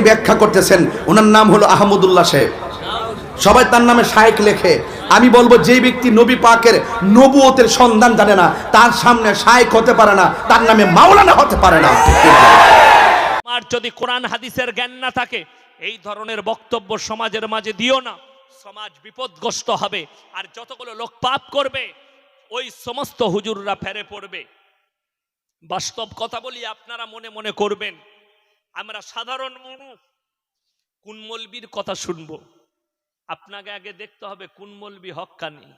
ব্যাখ্যা করতেছেন, ওনার নাম হলো আহমদুল্লাহ সাহেব। সবাই তার নামে শায়েক লেখে। আমি বলব যে ব্যক্তি নবী পাকের নবুয়তের সন্ধান জানে না, তার সামনে শায়েক হতে পারে না, তার নামে মাওলানা হতে পারে না। আর যদি কোরআন হাদিসের জ্ঞান না থাকে, এই ধরনের বক্তব্য সমাজের মাঝে দিও না। সমাজ বিপদগ্রস্ত হবে, আর যতগুলো লোক পাপ করবে, ওই সমস্ত হুজুররা ফেরে পড়বে। বাস্তব কথা বলি, আপনারা মনে মনে করবেন আমরা সাধারণ মানুষ, কোন মলবির কথা শুনব? আপনাকে আগে দেখতে হবে কোন মলবি হক্কানি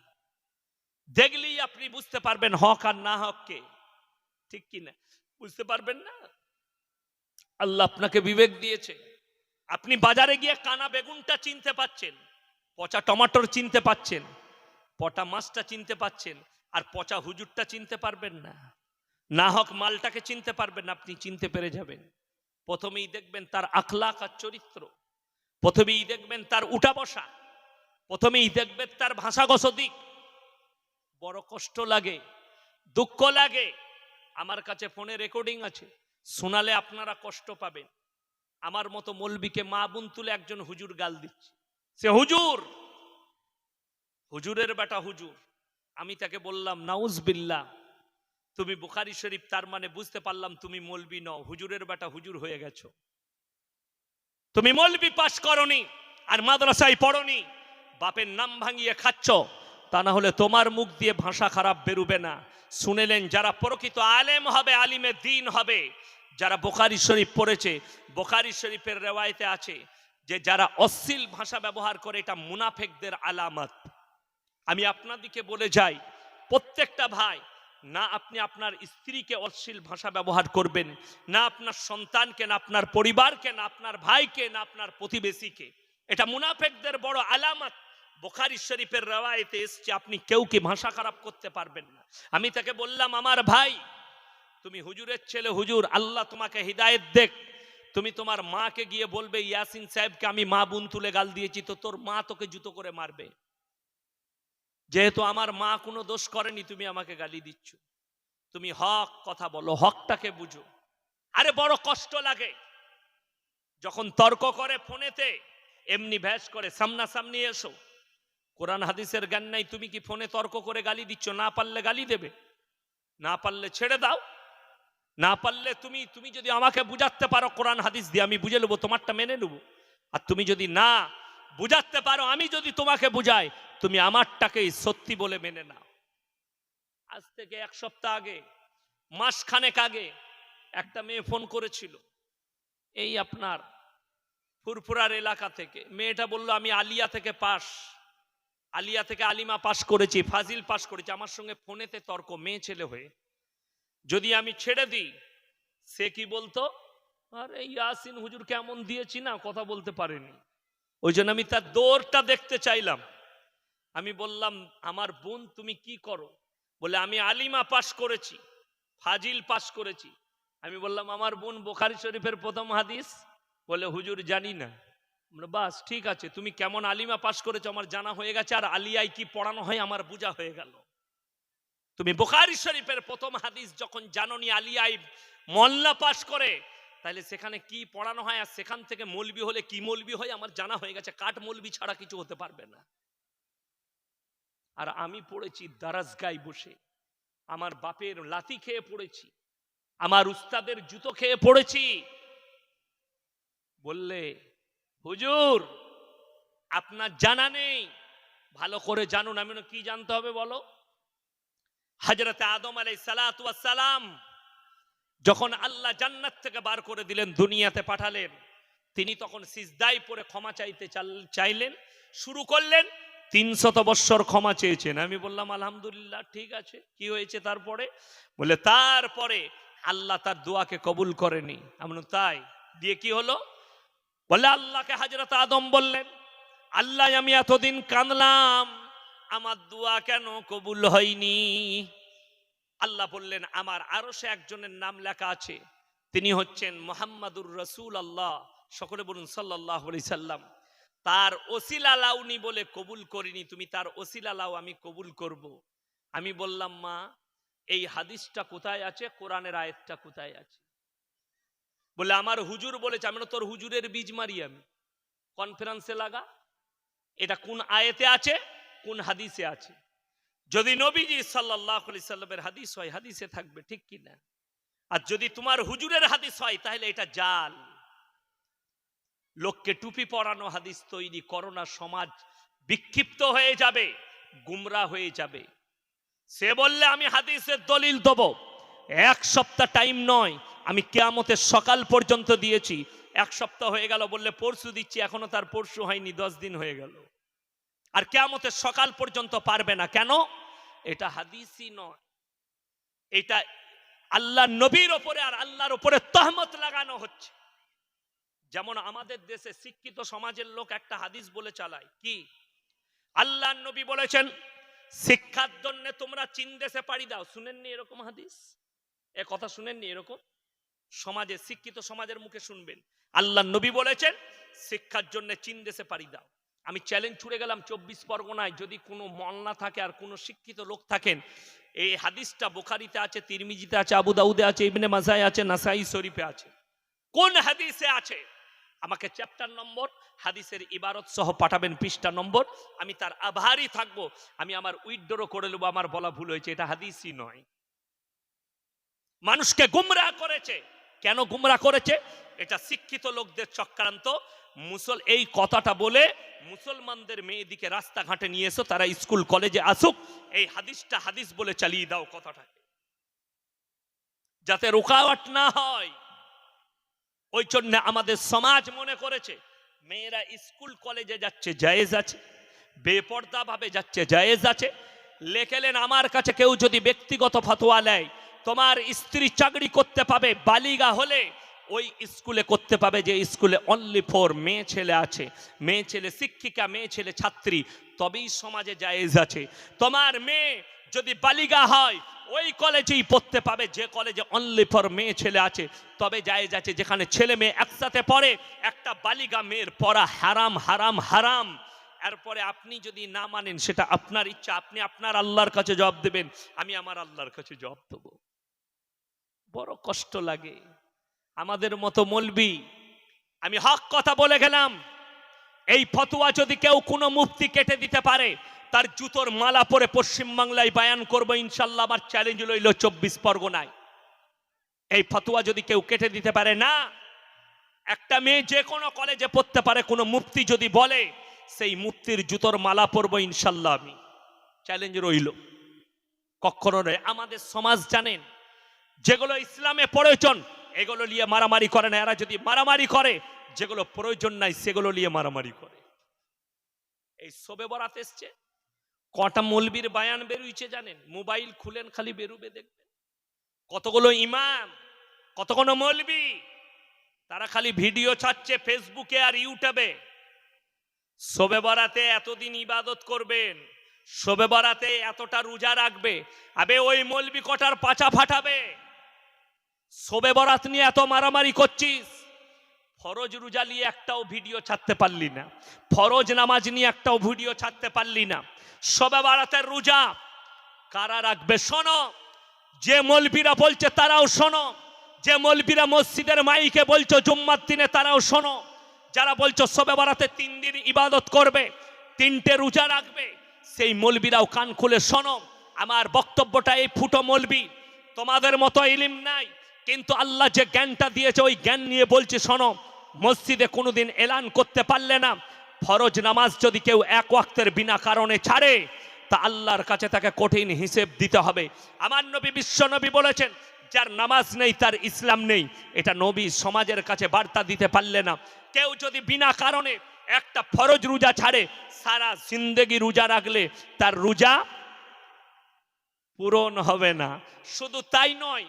দেখলেই আপনি বুঝতে পারবেন হক আর না হককে ঠিক কি না? বুঝতে পারবেন না? আল্লাহ আপনাকে বিবেক দিয়েছে। আপনি বাজারে গিয়ে কানা বেগুনটা চিনতে পাচ্ছেন, পচা টমাটোর চিনতে পাচ্ছেন, পটা মাছটা চিনতে পাচ্ছেন, আর পচা হুজুরটা চিনতে পারবেন না। না হক মালটাকে চিনতে পারবেন, আপনি চিনতে পেরে যাবেন। প্রথমেই দেখবেন তার আখলাক আর চরিত্র, প্রথমেই দেখবেন তার উঠা বসা প্রথমেই দেখবেন তার ভাষাগত দিক। বড় কষ্ট লাগে, দুঃখ লাগে। আমার কাছে ফোনে রেকর্ডিং আছে, শোনালে আপনারা কষ্ট পাবেন। আমার মতো মলবিকে মা বোন তুলে একজন হুজুর গাল দিচ্ছে। সে হুজুর, হুজুরের বেটা হুজুর, আমি তাকে বললাম নাউজ বিল্লাহ তুমি বুখারি শরীফ, তার মানে বুঝতে পারলাম তুমি মলবি নও। হুজুরের বেটা হুজুর হয়ে গেছো। তুমি মলবি পাশ করনি আর মাদ্রাসায় পড়নি। বাপের নাম ভাঙিয়ে খাচ্ছ। তা না হলে তোমার মুখ দিয়ে ভাষা খারাপ বেরুবে না। শুনেলেন যারা প্রকৃত আলেম হবে, আলিমে দিন হবে। যারা বোখারি শরীফ পড়েছে, বোখারি শরীফের রেওয়ায়তে আছে যে যারা অশ্লীল ভাষা ব্যবহার করে, এটা মুনাফেকদের আলামত। আমি আপনাদিকে বলে যাই, প্রত্যেকটা ভাই না আপনি আপনার স্ত্রীকে অশ্লীল ভাষা ব্যবহার করবেন, না আপনার সন্তানকে, না আপনার পরিবারকে, না আপনার ভাইকে, না আপনার প্রতিবেশীকে। এটা মুনাফেকদের বড় আলামত। বোখারি শরীফের রেওয়ায়তে এসছে, আপনি কেউ কি ভাষা খারাপ করতে পারবেন না। আমি তাকে বললাম, আমার ভাই, তুমি হুজুরের ছেলে, হুজুর, আল্লাহ তোমাকে হৃদায়ত দেখ। তুমি তোমার মাকে গিয়ে বলবে, ইয়াসিন সাহেবকে আমি মা বোন তুলে গাল দিয়েছি, তো তোর মা তোকে জুতো করে মারবে। যেহেতু আমার মা কোনো দোষ করেনি, তুমি আমাকে গালি দিচ্ছ। তুমি হক কথা বলো, হকটাকে বুঝো। আরে বড় কষ্ট লাগে। যখন তর্ক করে ফোনেতে, এমনি ভ্যাস করে, সামনাসামনি এসো। কোরআন হাদিসের জ্ঞান নাই, তুমি কি ফোনে তর্ক করে গালি দিচ্ছ? না পারলে গালি দেবে। না পারলে ছেড়ে দাও। না পারলে তুমি তুমি যদি আমাকে বুঝাতে পারো কোরআন হাদিস দিয়ে, আমি বুঝে নেব, তোমারটা মেনে নেব। আর তুমি যদি না বুঝাতে পারো, আমি যদি তোমাকে বুঝাই, তুমি আমারটাকেই সত্যি বলে মেনে নাও। আজ থেকে এক সপ্তাহ আগে মাস খানেক আগে একটা মেয়ে ফোন করেছিল, এই আপনার ফুরফুরার এলাকা থেকে। মেয়েটা বলল, আমি আলিয়া থেকে পাস আলিয়া থেকে আলিমা পাস করেছি, ফাজিল পাস করেছি। আমার সঙ্গে ফোনেতে তর্ক, মেয়ে ছেলে হয়ে। যদি আমি ছেড়ে দিই, সে কি বলতো, আরে ইয়াসিন হুজুর কেমন দিয়েছি না, কথা বলতে পারেনি। ওই জন্য আমি তার দৌড়টা দেখতে চাইলাম। আমি বললাম, আমার বোন, তুমি কি করো? বলে, আমি আলিমা পাস করেছি, ফাজিল পাস করেছি। আমি বললাম, আমার বোন বোখারি শরীফের প্রথম হাদিস? বলে, হুজুর, জানি না। বাস, ঠিক আছে, তুমি কেমন আলিমা পাস করেছ, আমার জানা হয়ে গেছে, আর আলিয়ায় কি পড়ানো হয়, আমার বোঝা হয়ে গেল। তুমি বোখারি শরীফের প্রথম হাদিস যখন জাননি আলিয়ায় মল্লা পাস করে তাহলে সেখানে কি পড়ানো হয় আর সেখান থেকে মলবি হলে কি মলবি হয়? আমার জানা হয়ে গেছে, কাঠ মলবি ছাড়া কিছু হতে পারবে না। আর আমি পড়েছি দারাজগায় বসে, আমার বাপের লাথি খেয়ে পড়েছি, আমার উস্তাদের জুতো খেয়ে পড়েছি। বললে, হুজুর, আপনার জানা নেই। ভালো করে জানুন, আমি কি জানতে হবে বলো? হাজরত আদম আলাই সালাম যখন আল্লাহ জান্নাত থেকে বার করে দিলেন, দুনিয়াতে পাঠালেন, তিনি তখন সিজদাই পরে ক্ষমা চাইতে চাইলেন, শুরু করলেন, তিনশত বৎসর ক্ষমা চেয়েছেন। আমি বললাম, আলহামদুলিল্লাহ, ঠিক আছে। কি হয়েছে তারপরে? বলে, তারপরে আল্লাহ তার দোয়াকে কবুল করেনি। আমি তাই? দিয়ে কি হলো? বলে, আল্লাহকে হাজরত আদম বললেন, আল্লাহ, আমি এতদিন কাঁদলাম, আমার দোয়া কেন কবুল হয়নি? আল্লাহ বললেন, আমার আরও সে একজনের নাম লেখা আছে, তিনি হচ্ছেন মোহাম্মদুর রসুল আল্লাহ সকলে বলুন সাল্লাহ সাল্লাম। তার ওসিলা লাউনি বলে কবুল করিনি, তুমি তার ওসিলা লাও আমি কবুল করব। আমি বললাম, মা, এই হাদিসটা কোথায় আছে? কোরআনের আয়াতটা কোথায় আছে? বলে, আমার হুজুর বলেছে, আমি তোর হুজুরের বীজ মারি আমি। কনফারেন্সে লাগা? এটা কোন আয়েতে আছে? কোন হাদিসে আছে? যদি নবীজি সাল্লাহ সাল্লামের হাদিস হয়, হাদিসে থাকবে, ঠিক কি না আর যদি তোমার হুজুরের হাদিস হয়, তাহলে এটা জাল। লোককে টুপি পরানো হাদিস তৈরি করোনা সমাজ বিক্ষিপ্ত হয়ে যাবে, গুমরা হয়ে যাবে। সে বললে, আমি হাদিসের দলিল দেব। এক সপ্তাহ টাইম নয়, আমি কেয়ামতের সকাল পর্যন্ত দিয়েছি। এক সপ্তাহ হয়ে গেল, বললে, পরশু দিচ্ছি, এখনও তার পরশু হয়নি, দশ দিন হয়ে গেল। আর কেয়ামতের সকাল পর্যন্ত পারবে না। কেন? এটা হাদিসই নয়। এটা আল্লাহ নবীর ওপরে আর আল্লাহর ওপরে তহমত লাগানো হচ্ছে। যেমন আমাদের দেশে শিক্ষিত সমাজের লোক একটা হাদিস বলে চালায়। কি? আল্লাহ নবী বলেছেন, শিক্ষার জন্য তোমরা চীন দেশে পাড়ি দাও। শুনেননি এরকম হাদিস? এ কথা শুনেননি এরকম? সমাজে, শিক্ষিত সমাজের মুখে শুনবেন। আল্লাহ নবী বলেছেন, শিক্ষার জন্য চীন দেশে পাড়ি দাও। আমি চ্যালেঞ্জ ছুড়ে গেলাম চব্বিশ পরগনায়, যদি কোনো মল্লা থাকে আর কোনো শিক্ষিত লোক থাকেন, এই হাদিসটা বোখারিতে আছে, তিরমিজিতে আছে, আবু দাউদে আছে, ইবনে মাজায় আছে, নাসাই শরীফে আছে। কোন হাদিসে আছে? আমাকে চ্যাপ্টার নম্বর, হাদিসের ইবারত সহ পাঠাবেন পৃষ্ঠা নম্বর, আমি তার আভারই থাকব, আমি আমার উইথড্রো করে নেব, আমার বলা ভুল হয়েছে, এটা হাদিসই নয়। মানুষকে গুমরা করেছে। কেন গুমরা করেছে? এটা শিক্ষিত লোকদের চক্রান্ত। মুসল, এই কথাটা বলে মুসলমানদের মেয়েদিকে রাস্তাঘাটে নিয়ে এসো, তারা স্কুল, কলেজে আসুক, এই হাদিসটা হাদিস বলে চালিয়ে দাও কথাটাকে যাতে রোকাওয়াট না হয়। ওই জন্য আমাদের সমাজ মনে করেছে, মেয়েরা স্কুল, কলেজে যাচ্ছে, জায়েজ আছে বেপর্দা ভাবে যাচ্ছে, জায়েজ আছে। লেখেলেন, আমার কাছে কেউ যদি ব্যক্তিগত ফতোয়া নেয় তোমার স্ত্রী চাকরি করতে পাবে বালিগা হলে ওই স্কুলে করতে পাবে যে স্কুলে অনলি ফোর মেয়ে ছেলে আছে। মেয়ে ছেলে শিক্ষিকা, মেয়ে ছেলে ছাত্রী, তবেই সমাজে জায়েজ আছে। তোমার মেয়ে যদি বালিগা হয়, ওই কলেজেই পড়তে পাবে, যে কলেজে অনলি ফর মেয়ে ছেলে আছে, তবে জায়েজ আছে যেখানে ছেলে মেয়ে একসাথে পড়ে, একটা বালিগা মেয়ের পড়া হারাম হারাম হারাম। এরপরে আপনি যদি না মানেন, সেটা আপনার ইচ্ছা, আপনি আপনার আল্লাহর কাছে জবাব দেবেন, আমি আমার আল্লাহর কাছে জবাব দেবো। বড় কষ্ট লাগে। আমাদের মতো মলবি। আমি হক কথা বলে গেলাম। এই ফতোয়া যদি কেউ কোনো মুক্তি কেটে দিতে পারে, তার জুতোর মালা পরে পশ্চিমবাংলায় বায়ান করব, ইনশাল্লাহ আমার চ্যালেঞ্জ লইল চব্বিশ পরগনায়। এই ফতোয়া যদি কেউ কেটে দিতে পারে, না। একটা মেয়ে যে কোনো কলেজে পড়তে পারে, কোনো মুফতি যদি বলে, সেই মুফতির জুতোর মালা পরবো, ইনশাল্লাহ আমি। চ্যালেঞ্জ রইল। কখনো নয়, আমাদের সমাজ জানেন যেগুলো ইসলামে প্রয়োজন, এগুলো নিয়ে মারামারি করে না। এরা যদি মারামারি করে, যেগুলো প্রয়োজন নাই, সেগুলো নিয়ে মারামারি করে। এই সবে বরাত এসছে। কটা মলবির বায়ান বেরুইছে জানেন? মোবাইল খুলেন, খালি বেরুবে দেখবেন। কতগুলো ইমাম, কতগুলো মলবি, তারা খালি ভিডিও ছাড়ছে ফেসবুকে আর ইউটিউবে। শোবে বরাতে এতদিন ইবাদত করবেন শোবে বরাতে এতটা রোজা রাখবে। আবে ওই মলবি কটার পাচা ফাটাবে? শোবে বরাত নিয়ে এত মারামারি করছিস? ফরজ রোজা নিয়ে একটাও ভিডিও ছাড়তে পারলি না। ফরজ নামাজ নিয়ে একটাও ভিডিও ছাড়তে পারলি না। শোবে বরাতের রোজা কারা রাখবে শোনো। যে মলবিরা বলছে তারাও শোনো। যে মলবিরা মসজিদের মাইকে বলছো জুম্মার দিনে তারাও শোনো। যারা বলছো সবে বারাতে তিন দিন ইবাদত করবে, তিনটে রোজা রাখবে, সেই মলবিরাও কান খুলে শোনো। আমার বক্তব্যটা এই ফুটো মলবি। তোমাদের মতো ইলিম নাই। কিন্তু আল্লাহ যে জ্ঞানটা দিয়েছে, ওই জ্ঞান নিয়ে বলছে, শোনো, মসজিদে কোনোদিন এলান করতে পারলে না। ফরজ নামাজ যদি কেউ এক ওয়াক্তের বিনা কারণে ছাড়ে, তা আল্লাহর কাছে তাকে কঠিন হিসেব দিতে হবে। আমার নবী বিশ্ব নবী বলেছেন, যার নামাজ নেই, তার ইসলাম নেই। এটা নবী সমাজের কাছে বার্তা দিতে পারলে না। কেউ যদি বিনা কারণে একটা ফরজ রোজা ছাড়ে, সারা জিন্দেগি রোজা রাখলে তার রোজা পূরণ হবে না। শুধু তাই নয়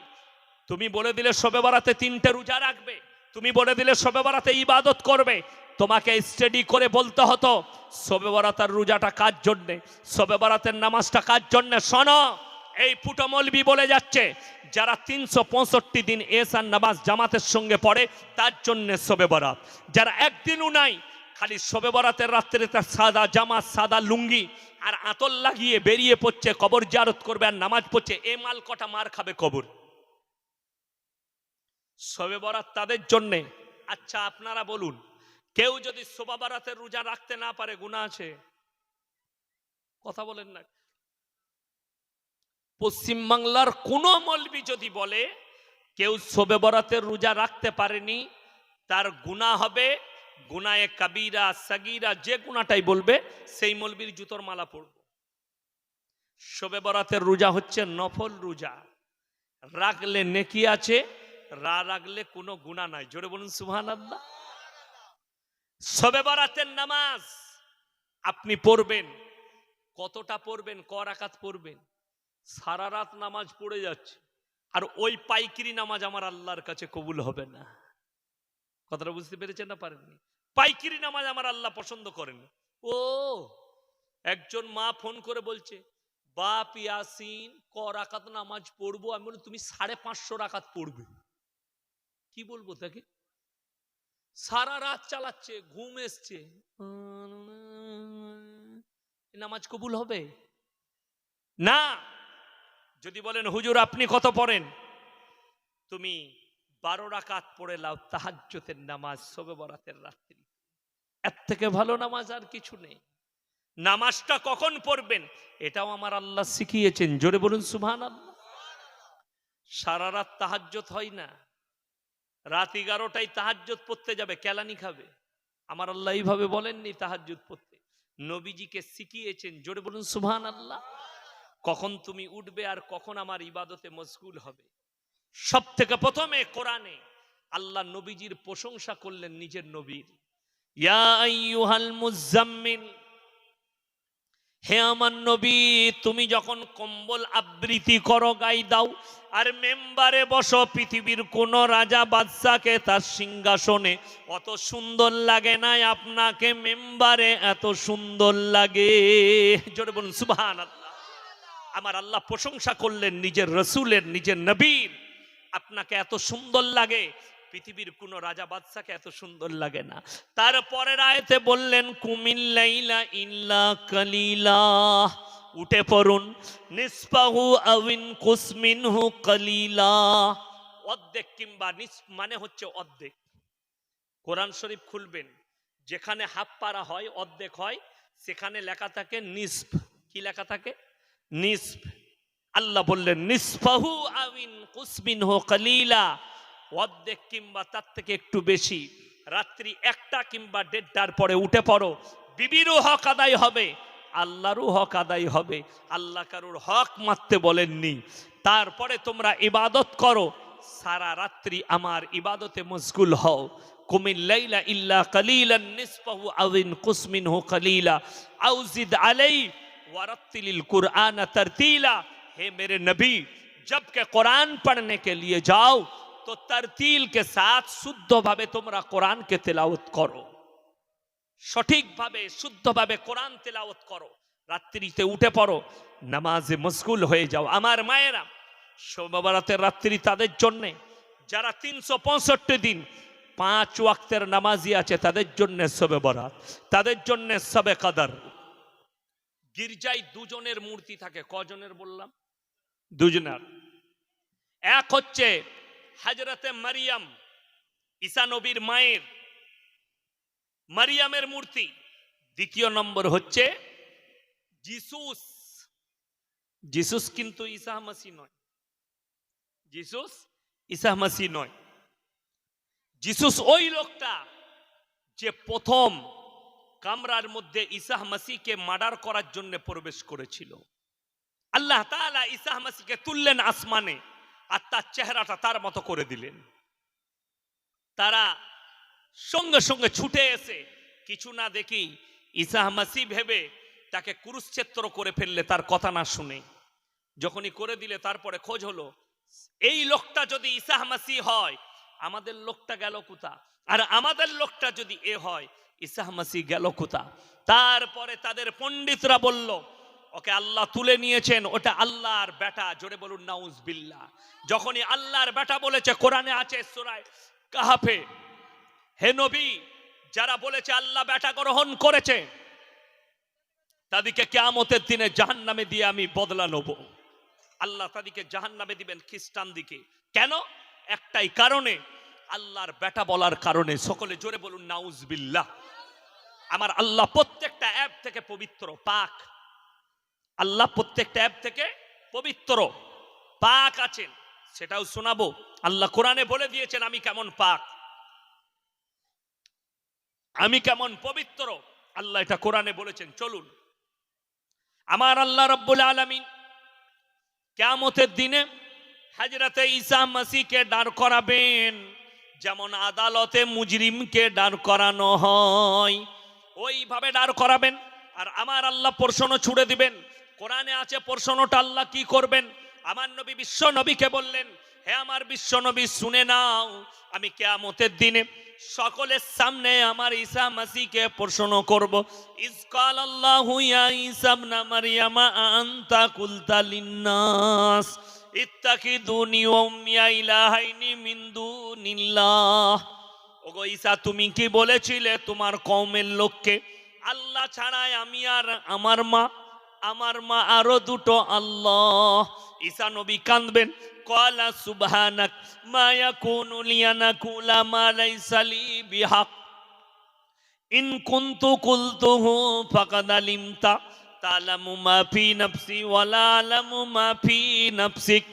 তুমি বলে দিলে শবে বরাতে তিনটে রোজা রাখবে। তুমি বলে দিলে শবে বরাতে ইবাদত করবে। তোমাকে স্টাডি করে বলতে হতো শবে বরাতের রোজাটা কার জন্যে? শবে বরাতের নামাজটা কার জন্যে? শোনো, এই ফুটো মলবি বলে যাচ্ছে, যারা তিনশো পঁয়ষট্টি দিন এসার নামাজ জামাতের সঙ্গে পড়ে, তার জন্য শবে বরাত। যারা একদিনও নাই, খালি শবে বরাতের রাত্রে তার সাদা জামা, সাদা লুঙ্গি আর আতল লাগিয়ে বেরিয়ে পড়ছে, কবর জারত করবে আর নামাজ পড়ছে, এ মাল কটা মার খাবে কবর। শবে বরাত তাদের জন্যে। আচ্ছা আপনারা বলুন, কেউ যদি শোভা বরাতের রোজা রাখতে না পারে গুণা আছে? কথা বলেন না। পশ্চিমবাংলার কোন মলবি যদি বলে, কেউ শোবে বরাতের রোজা রাখতে পারেনি, তার গুণা হবে গুনায়ে কাবিরা, সাগিরা, যে গুণাটাই বলবে, সেই মলবির জুতোর মালা পড়ব শোবে বরাতের রোজা হচ্ছে নফল রোজা। রাখলে নেকি আছে রা রাখলে কোনো গুণা নাই। জোরে বলুন সুহান আল্লাহ শবে বরাতের নামাজ আপনি পড়বেন। কতটা পড়বেন, ক রাকাত পড়বেন? সারা রাত নামাজ পড়ে যাচ্ছে। আর ওই পাইকিরি নামাজ আমার আল্লাহর কাছে কবুল হবে না। কথাটা বুঝতে পেরেছেন না পারেননি? পাইকিরি নামাজ আমার আল্লাহ পছন্দ করেন। ও, একজন মা ফোন করে বলছে, বাপ ইয়াসিন, ক রাকাত নামাজ পড়ব? আমি বলি, তুমি সাড়ে পাঁচশো রাকাত পড়বে। কি বলব তাকে? সারা রাত চালাচ্ছে, ঘুম এসছে। নামাজ কবুল হবে? না! যদি বলেন, হুজুর, আপনি কত পড়েন? তুমি বারো রাকাত পড়ে লাও তাহাজ্জতের নামাজ, শোবে বরাতের রাত্রি। এর থেকে ভালো নামাজ আর কিছু নেই। নামাজটা কখন পড়বেন? এটাও আমার আল্লাহ শিখিয়েছেন। জোরে বলুন সুবহান আল্লাহ সারা রাত তাহাজ্জত হয় না। রাত এগারোটায় তাহাজ্জত পড়তে যাবে, কেলানি খাবে। আমার আল্লাহ এইভাবে বলেননি তাহাজ্জুদ পড়তে। নবীজিকে শিখিয়েছেন, জোরে বলুন সুবহান আল্লাহ কখন তুমি উঠবে আর কখন আমার ইবাদতে মশগুল হবে। সব থেকে প্রথমে কোরআনে আল্লাহ নবীজির প্রশংসা করলেন নিজের নবীর। ইয়া মুজাম্মিল হে আমার নবী, তুমি যখন কম্বল আবৃত্তি করো, গাই দাও। আর মেম্বারে বসো, পৃথিবীর কোন রাজা বাদশাকে তার সিংহাসনে। অত সুন্দর লাগে না আপনাকে, মেম্বারে এত সুন্দর লাগে। জোরে বলুন সুবহান আমার আল্লাহ প্রশংসা করলেন, নিজের রসুলের, নিজের নবীর। আপনাকে এত সুন্দর লাগে। পৃথিবীর কোন রাজা বাদশাকে এত সুন্দর লাগে না। তারপরের আয়তে বললেন কুমিল্লাইলা ইল্লা কালিলা। উঠে পড়ুন। নিসপাহু আউইন কুসমিনহু কালিলা। অর্ধেক কিংবা মানে হচ্ছে অর্ধেক। কোরআন শরীফ খুলবেন, যেখানে হাফ পারা হয়, অর্ধেক হয়, সেখানে লেখা থাকে নিসফ। কি লেখা থাকে? নিসফ। আল্লাহ বললেন, নিসফাহু আউইন কুসমিনহু কালিলা। অর্ধেক কিংবা তার থেকে একটু বেশি রাত্রি একটা কিংবা দেড়টার পরে উঠে পড়ো বিবিরও হক আদায় হবে আল্লাহরও হক আদায় হবে আল্লাহ কারুর হক মারতে বলেননি তারপরে তোমরা ইবাদত করো সারা রাত্রি আমার ইবাদতে মশগুল হও কুমিল্লাইলা ইল্লা কালিলান নিসফাহু আউইন কুসমিনহু কালিলা আউজিদ আলাই ওয়ারাত্তিলিল कुरान तरतीला हे मेरे नबी जब के कुरान पढ़ने के लिए जाओ তো তারতিল কে সাথ শুদ্ধভাবে তোমরা কোরআনকে তেলাওত করো। সঠিকভাবে, শুদ্ধভাবে কোরআন তেলাওত করো। রাত্রিতে উঠে পড়ো, নামাজে মশগুল হয়ে যাও। আমার মায়েরা, সোমবারাতের রাত্রি তাদের জন্যে, যারা তিনশো পঁয়ষট্টি দিন পাঁচ ওয়াক্তের নামাজি আছে, তাদের জন্য সবে বরাত, তাদের জন্য সবে কাদার। গির্জায় দুজনের মূর্তি থাকে, কজনের বললাম? দুজনের। এক হচ্ছে হাজরতে মারিয়াম, ঈসা নবীর মায়ের মারিয়ামের মূর্তি। দ্বিতীয় নম্বর হচ্ছে জিসুস। জিসুস কিন্তু ঈসা মাসি নয়। জিসুস ঈসা মাসি নয়। জিসুস ওই লোকটা যে প্রথম কামরার মধ্যে ঈসা মাসিকে মার্ডার করার জন্য প্রবেশ করেছিল। আল্লাহ তাআলা ঈসা মাসিকে তুললেন আসমানে। আর তার চেহারাটা তার মতো করে দিলেন। তারা সঙ্গে সঙ্গে ছুটে এসে কিছু না দেখি ঈসা মাসি ভেবে তাকে কুরুক্ষেত্র করে ফেললে তার কথা না শুনে। যখনই করে দিলে তারপরে খোঁজ হলো, এই লোকটা যদি ঈসা মাসি হয়, আমাদের লোকটা গেল কোথা? আর আমাদের লোকটা যদি এ হয়, ঈসা মাসি গেল কোথা? তারপরে তাদের পণ্ডিতরা বলল ওকে আল্লাহ তুলে নিয়েছেন, ওটা আল্লাহর বেটা জোরে বলুন নাউজ বিল্লাহ যখনই আল্লাহর বেটা বলেছে, কোরআনে আছে সুরায় কাহাফে, হে নবী, যারা বলেছে আল্লাহ বেটা গ্রহণ করেছে, তাদেরকে কেয়ামতের দিনে জাহান নামে দিয়ে আমি বদলা নেব। আল্লাহ তাদেরকে জাহান নামে দিবেন খ্রিস্টান দিকে। কেন? একটাই কারণে, আল্লাহর বেটা বলার কারণে। সকলে জোরে বলুন নাউজ বিল্লাহ আমার আল্লাহ প্রত্যেকটা অ্যাপ থেকে পবিত্র, পাক। আল্লাহ প্রত্যেকটা অ্যাপ থেকে পবিত্র পাক আছেন, সেটাও শোনাবো। আল্লাহ কোরআনে বলে দিয়েছেন, আমি কেমন পাক? আমি কেমন পবিত্র? আল্লাহ এটা কোরআনে বলেছেন। চলুন। আমার আল্লাহ রব্বুল আলমিন কেমতের দিনে হাজরাতে ঈসা মাসিকে দাঁড় করাবেন, যেমন আদালতে মুজরিমকে দাঁড় করানো হয়। ওইভাবে দাঁড় করাবেন, আর আমার আল্লাহ প্রশ্ন ছুড়ে দিবেন কোরআনে আছে প্রশ্নটা আল্লাহ কি করবেন? আমার নবী বিশ্ব নবীকে বললেন, হে আমার বিশ্ব নবী, শুনে নাও, আমি কেয়ামতের দিনে সকলের সামনে আমার ঈসা মাসিকে প্রশ্ন করব। ইসকাল আল্লাহ ইয়া ঈসা ইবনা মারইয়ামা আনতা কুলতা লিন্নাস ইত্তাকিদুনি ওয়া উম্মিয়া ইলাহাইনি মিন দুনিল্লাহ। ওগো ঈসা, তুমি কি বলেছিলে তোমার কওমের লোককে, আল্লাহ ছাড়াই আমি আর আমার মা আমার মা আরও দুটো আল্লাহ। ঈসা নবী কাঁদবেন। কলা সুবহানাক মায়া ইয়াকুনু লিয়ানা কুলা মা লাইসা লি বিহাক। ইন কুনতু কুলতুহু ফাকাদ আলিমতা, তালামু মা ফি নাফসি ওয়ালা আলামু মা ফি নাফসিক।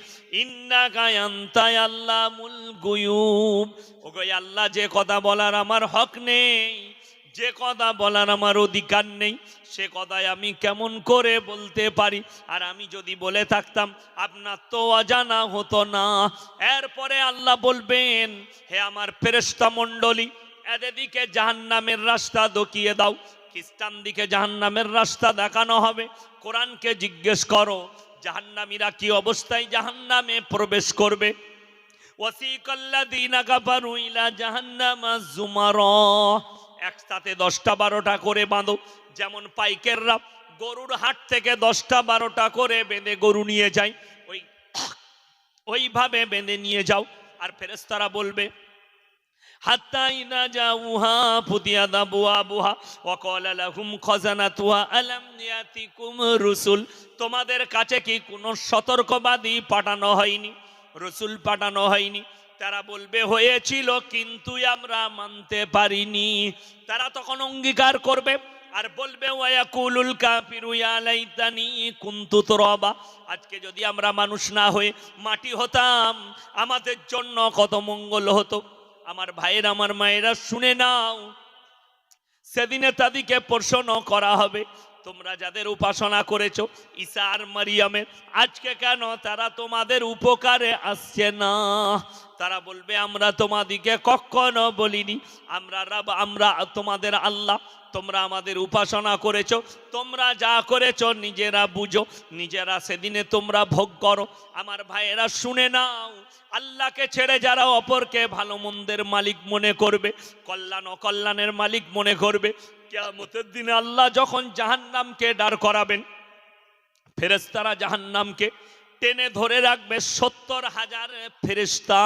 ইন্নাকা আনতা আল্লামুল গুয়ুব। ওগো আল্লাহ, যে কথা বলার আমার হক নেই। যে কথা বলার আমার অধিকার নেই, সে কথাই আমি কেমন করে বলতে পারি? আর আমি যদি বলে থাকতাম, আপনার তো অজানা হতো না। এরপরে আল্লাহ বলবেন, হে আমার ফেরেস্তা মণ্ডলী, এদিকে জাহান্নামের রাস্তা দকিয়ে দাও। খ্রিস্টান দিকে জাহান্নামের রাস্তা দেখানো হবে। কোরআনকে জিজ্ঞেস করো, জাহান্নামীরা কি অবস্থায় জাহান্নামে প্রবেশ করবে? ওয়াসিকাল্লাযীনা কাফারু ইলা জাহান্নামা যুমারা একসাথে দশটা বারোটা করে বাঁধো। যেমন পাইকেররা গরুর হাট থেকে দশটা বারোটা করে বেঁধে গরু নিয়ে যায়। ওই ওইভাবে বেঁধে নিয়ে যাও। আর ফেরেস্তারা বলবে তোমাদের কাছে কি কোনো সতর্কবাদী পাঠানো হয়নি? রসুল পাঠানো হয়নি। তারা বলবে, হয়েছিল কিন্তু আমরা মানতে পারিনি। তারা তখন অঙ্গীকার করবে আর বলবে কুনতু আজকে যদি আমরা মানুষ না হয়ে মাটি হতাম, আমাদের জন্য কত মঙ্গল হতো। আমার ভাইয়ের, আমার মায়েরা শুনে নাও, সেদিনে তাদেরকে প্রশ্ন করা হবে তোমরা যাদের উপাসনা করেছ, ঈসা আর মারিয়ামের আজকে কেন তারা তোমাদের উপকারে আসছে না? তারা বলবে, আমরা তোমাদিকে কখনো বলিনি। আমরা রাব, আমরা তোমাদের আল্লাহ, তোমরা আমাদের উপাসনা করেছ, তোমরা যা করেছ নিজেরা বুঝো, নিজেরা সেদিনে তোমরা ভোগ করো। আমার ভাইয়েরা, শুনে নাও, আল্লাহকে ছেড়ে যারা অপরকে ভালো মন্দের মালিক মনে করবে, কল্যাণ অকল্যাণের মালিক মনে করবে কেয়ামতের দিনে আল্লাহ যখন জাহান্নামকে দাঁড় করাবেন ফেরেস্তারা জাহান্নামকে টেনে ধরে রাখবে সত্তর হাজার ফেরেস্তা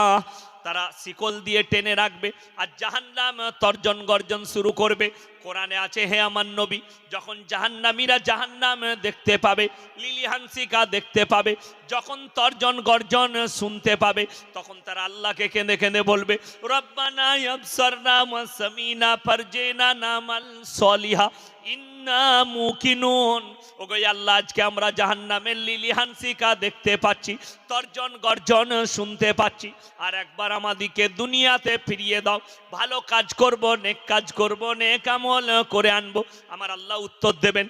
তারা শিকল দিয়ে টেনে রাখবে আর জাহান্নাম তর্জন গর্জন শুরু করবে। কোরআনে আছে, হে আমার নবী, যখন জাহান্নামীরা জাহান্নাম দেখতে পাবে, লিলি হানসিকা দেখতে পাবে, যখন তর্জন গর্জন শুনতে পাবে, তখন তারা আল্লাহকে কেঁদে কেঁদে বলবে, রব্বানা আবসারনা ওয়া নামাল সলিহা ওগো আল্লাহ, আজকে আমরা জাহান্নামের লিলি হানসিকা দেখতে পাচ্ছি, তর্জন গর্জন শুনতে পাচ্ছি। আর একবার আমাদিকে দুনিয়াতে ফিরিয়ে দাও। ভালো কাজ করব, নেক কাজ করব, নেক আমল করে আনব। আমার আল্লাহ উত্তর দেবেন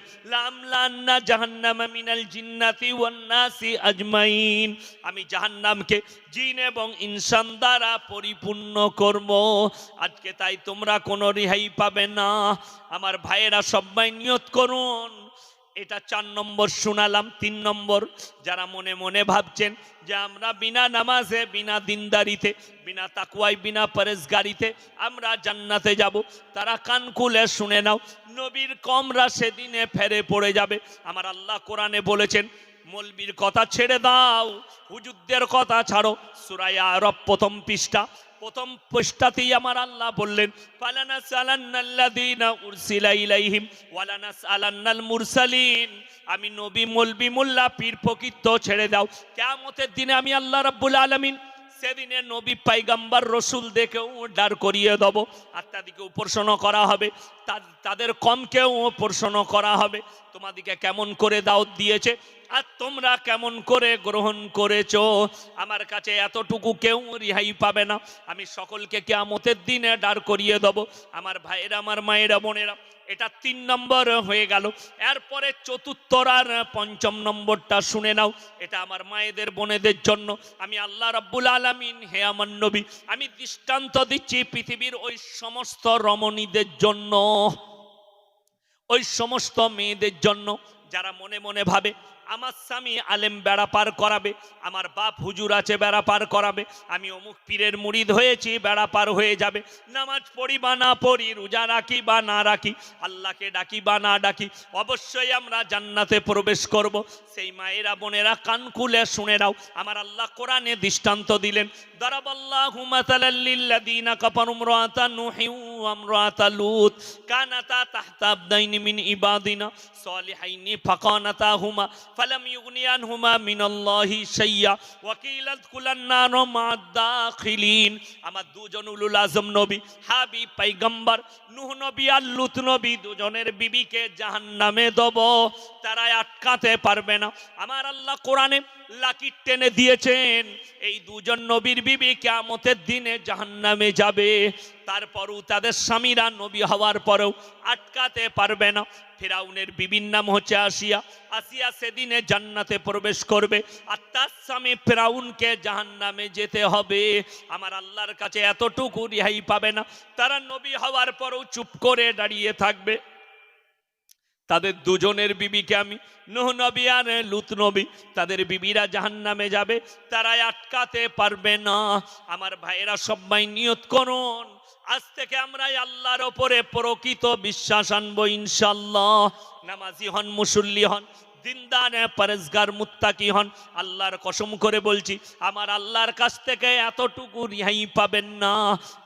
জাহান্নামা মিনাল জিন্নাতি ওয়ান নাসি আজমাইন। আমি জাহান্নামকে জিন এবং ইনসান দ্বারা পরিপূর্ণ করব। আজকে তাই তোমরা কোনো রেহাই পাবে না। আমার ভাইয়েরা সবাই নিয়ত করুন। এটা চার নম্বর শোনালাম, তিন নম্বর। যারা মনে মনে ভাবছেন যে আমরা বিনা নামাজে, বিনা দিনদারিতে, বিনা তাকুয়াই বিনা পরেশগারিতে আমরা জান্নাতে যাব, তারা কান খুলে শুনে নাও। নবীর কমরা সেদিনে ফেরে পড়ে যাবে। আমার আল্লাহ কোরআনে বলেছেন, মলবির কথা ছেড়ে দাও, হুজুরদের কথা ছাড়ো। সুরায়া আরব প্রথম পৃষ্ঠা। প্রথম পৃষ্ঠাতেই আমার আল্লাহ বললেন ফালানাস আলান্নাল্লাযীনা উরসিলা ইলাইহিম ওয়ালানাস আলান্নাল মুরসালিন। আমি নবী মলবি মোল্লা পীর ফকির তো ছেড়ে দাও। কিয়ামতের দিনে আমি আল্লাহ রাব্বুল আলামিন সেদিনে নবী পাইগাম্বার রসুল দেখেও দাঁড় করিয়ে দেবো। আর তাদেরকে উপর্ষণ করা হবে। তাদের কমকেও উপর্ষণ করা হবে। তোমাদিকে কেমন করে দাওয়াত দিয়েছে? আর তোমরা কেমন করে গ্রহণ করেছ? আমার কাছে এতটুকু কেউ রিহাই পাবে না। আমি সকলকে কেয়ামতের দিনে দাঁড় করিয়ে দেবো। আমার ভাইয়েরা, আমার মায়েরা, বোনেরা, এটা তিন নম্বর হয়ে গেল। এরপরে চতুর্থ আর পঞ্চম নম্বরটা শুনে নাও। এটা আমার মায়েদের, বোনেদের জন্য। আমি আল্লাহ রাব্বুল আলামিন, হে আমার নবী, আমি দৃষ্টান্ত দিচ্ছি পৃথিবীর ওই সমস্ত রমণীদের জন্য। ওই সমস্ত মেয়েদের জন্য। যারা মনে মনে ভাবে আমার স্বামী আলেম বেড়া পার করাবে, আমার বাপ হুজুর আছে বেড়া পার করাবে, আমি অমুক পীরের মুড়িদ হয়েছি, বেড়া পার হয়ে যাবে। নামাজ পড়ি বা না পড়ি, রোজা রাখি বা না রাখি, আল্লাহকে ডাকি বা না ডাকি, অবশ্যই আমরা জান্নাতে প্রবেশ করব। সেই মায়েরা, বোনেরা, কান খুলে শুনে নাও, আমার আল্লাহ কোরআনে দৃষ্টান্ত দিলেন, দারাবাল্লাহু ফালাম ইউগনিয়ান হুমা মিনাল্লাহি الله شيئا কিলা আদখুলান নার مع দাখিলিন আমার দুজন উলুল আজম নবী, হাবিব পয়গম্বর নূহ নবী আর লুত নবী দুজনের বিবিকে জাহান্নামে দেব। তারা আটকাতে পারবে না। আমার আল্লাহ কোরআনে লাকি টেনে দিয়েছেন। এই দুজন নবীর বিবি কেয়ামতের দিনে জাহান্নামে যাবে। তারপরও তাদের স্বামীরা নবী হওয়ার পরেও আটকাতে পারবে না। ফেরাউনের বিবির নাম হচ্ছে আসিয়া। আসিয়া সেদিনে জান্নাতে প্রবেশ করবে। আর তার স্বামী ফেরাউনকে জাহান্নামে যেতে হবে। আমার আল্লাহর কাছে এতটুকু রিহাই পাবে না। তারা নবী হওয়ার পরেও চুপ করে দাঁড়িয়ে থাকবে। তাদের দুজনের বিবিকে আমি, নোহ নবী আর লুত নবী, তাদের বিবিরা জাহান নামে যাবে। তারাই আটকাতে পারবে না। আমার ভাইয়েরা সবাই নিয়ত করুন। আজ থেকে আমরা আল্লাহর ওপরে প্রকৃত বিশ্বাস আনব ইনশাল্লাহ নামাজি হন, মুসল্লি হন দিনদার পরেজগার মুত্তাকি হন। আল্লাহর কসম করে বলছি, আমার আল্লাহর কাছ থেকে এতটুকু রিহাই পাবেন না,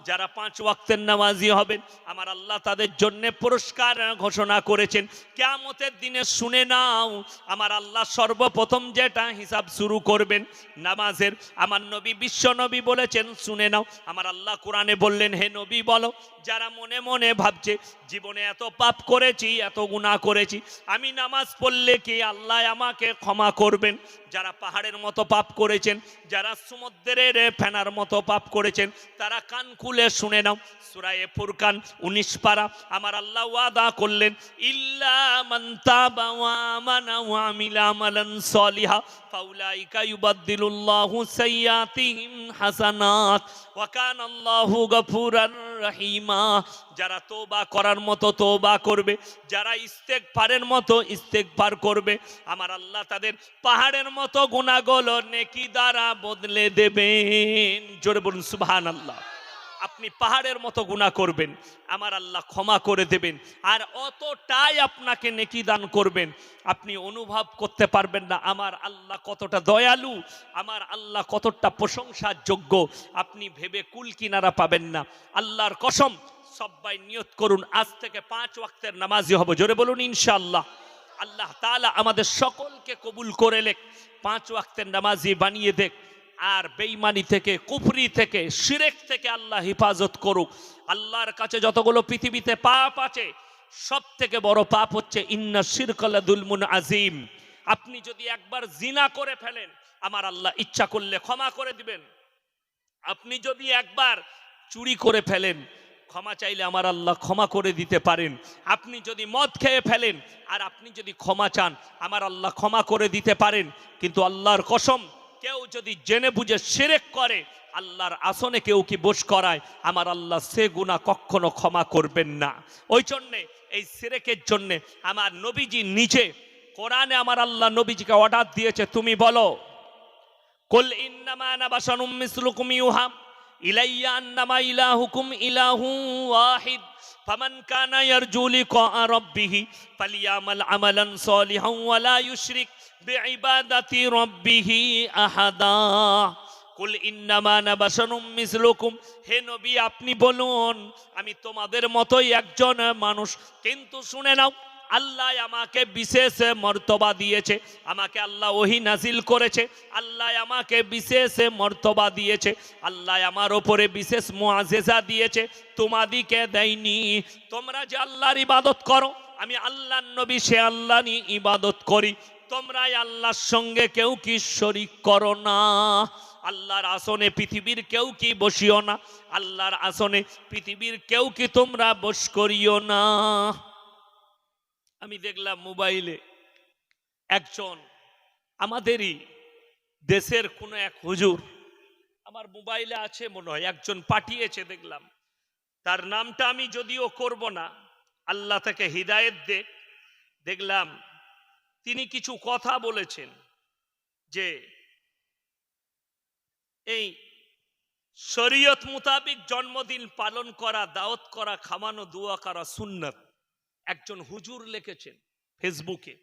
যারা পাঁচ ওয়াক্তের নামাজি হবেন। আমার আল্লাহ তাদের জন্য পুরস্কার ঘোষণা করেছেন। কেয়ামতের দিনে শুনে নাও, আমার আল্লাহ সর্বপ্রথম যেটা হিসাব শুরু করবেন নামাজের, আমার নবী বিশ্ব নবী বলেছেন, শুনে নাও। আমার আল্লাহ কোরআনে বললেন, হে নবী বলো, যারা মনে মনে ভাবছে, জীবনে এত পাপ করেছি, এত গুনাহ করেছি, আমি নামাজ পড়লে কি আল্লাহ আমাকে ক্ষমা করবেন। যারা পাহাড়ের মতো পাপ করেছেন, যারা সমুদ্রের ফেনার মতো পাপ করেছেন, তারা কান খুলে শুনে নাও। সুরায়ে ফুরকান উনিশ পারা, আমার আল্লাহ ওয়াদা করলেন, ইল্লা যারা তোবা করার মতো তোবা করবে, যারা ইস্তেক পারের মতো ইস্তেক পার করবে আমার আল্লাহ তাদের পাহাড়ের মতো গুণাগুলো নেকি দ্বারা বদলে দেবেন। জোরে বলুন, সুবহানাল্লাহ। আপনি পাহাড়ের মতো গুণা করবেন, আমার আল্লাহ ক্ষমা করে দেবেন, আর অতটাই আপনাকে নেকি দান করবেন। আপনি অনুভব করতে পারবেন না, আমার আল্লাহ কতটা দয়ালু, আমার আল্লাহ কতটা প্রশংসার যোগ্য আপনি ভেবে কুল কিনারা পাবেন না। আল্লাহর কসম, সবাই নিয়ত করুন, আজ থেকে পাঁচ ওয়াক্তের নামাজি হব। জোরে বলুন, ইনশাআল্লাহ। আল্লাহ তালা আমাদের সকলকে কবুল করে লেখ পাঁচ ওয়াক্তের নামাজি বানিয়ে দেখ আর বেইমানি থেকে, কুফরি থেকে, শিরেক থেকে আল্লাহ হেফাজত করুক। আল্লাহর কাছে যতগুলো পৃথিবীতে পাপ আছে সব থেকে বড় পাপ হচ্ছে, ইন্না শিরকলা আজিম আপনি যদি একবার জিনা করে ফেলেন, আমার আল্লাহ ইচ্ছা করলে ক্ষমা করে দিবেন। আপনি যদি একবার চুরি করে ফেলেন ক্ষমা চাইলে আমার আল্লাহ ক্ষমা করে দিতে পারেন। আপনি যদি মদ খেয়ে ফেলেন, আর আপনি যদি ক্ষমা চান, আমার আল্লাহ ক্ষমা করে দিতে পারেন। কিন্তু আল্লাহর কসম, কেউ যদি জেনে বুঝে সেরেক করে, আল্লাহর আসনে কেউ কি বস করায়, আমার আল্লাহ সে গুণা কখনো ক্ষমা করবেন না। ওই জন্যে, এই সেরেকের জন্যে আমার নবীজি নিজে, কোরআনে আমার আল্লাহ নবীজিকে অর্ডার দিয়েছে, তুমি বলো, কুল ইন্নামা বাশারুম মিসলুকুম ইউহা ইলাইয়া আন্নামা ইলাহুকুম ইলাহু ওয়াহিদ কানা ইয়ারজু লিকা রাব্বিহি ফালিয়ামাল আমালান সালিহান ওয়া লা ইউশরিক বিইবাদাতি রাব্বিহি আহাদা। কুল ইন্নামা আনা বাশারুম মিসলুকুম, হে নবী আপনি বলুন, আমি তোমাদের মতোই একজন মানুষ, কিন্তু শুনে নাও আল্লাহ আমাকে বিশেষ মর্তবা দিয়েছে। আমাকে আল্লাহ ওহি নাজিল করেছে। আল্লাহ আমাকে বিশেষ মর্তবা দিয়েছে। আল্লাহ আমার ওপরে বিশেষ মোয়াজেজা দিয়েছে। তোমাদিকে দেয়নি। তোমরা যে আল্লাহর ইবাদত করো, আমি আল্লাহ নবী, সে আল্লাহ নিয়ে ইবাদত করি। তোমরাই আল্লাহর সঙ্গে কেউ কি শরিক করো না। আল্লাহর আসনে পৃথিবীর কেউ কি বসিও না। আল্লাহর আসনে পৃথিবীর কেউ কি তোমরা বস করিও না। আমি দেখলাম মোবাইলে একজন আমাদেরই দেশের কোনো এক হুজুর আমার মোবাইলে আছে মনে হয়, একজন পাঠিয়েছে দেখলাম। তার নামটা আমি যদিও করব না, আল্লাহ তাকে হৃদায়ত দে দেখলাম তিনি কিছু কথা বলেছেন যে এই শরীয়ত মোতাবিক জন্মদিন পালন করা, দাওয়াত করা খামানো দোয়া করা সুন্নত। একজন হুজুর লিখেছেন ফেসবুকে।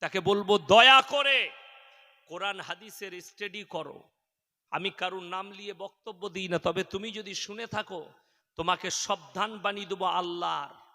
তাকে বলব, দয়া করে কোরআন হাদিসের স্টাডি করো। আমি কারুর নাম নিয়ে বক্তব্য দিই না, তবে তুমি যদি শুনে থাকো, তোমাকে সাবধান বানিয়ে দেবো আল্লাহর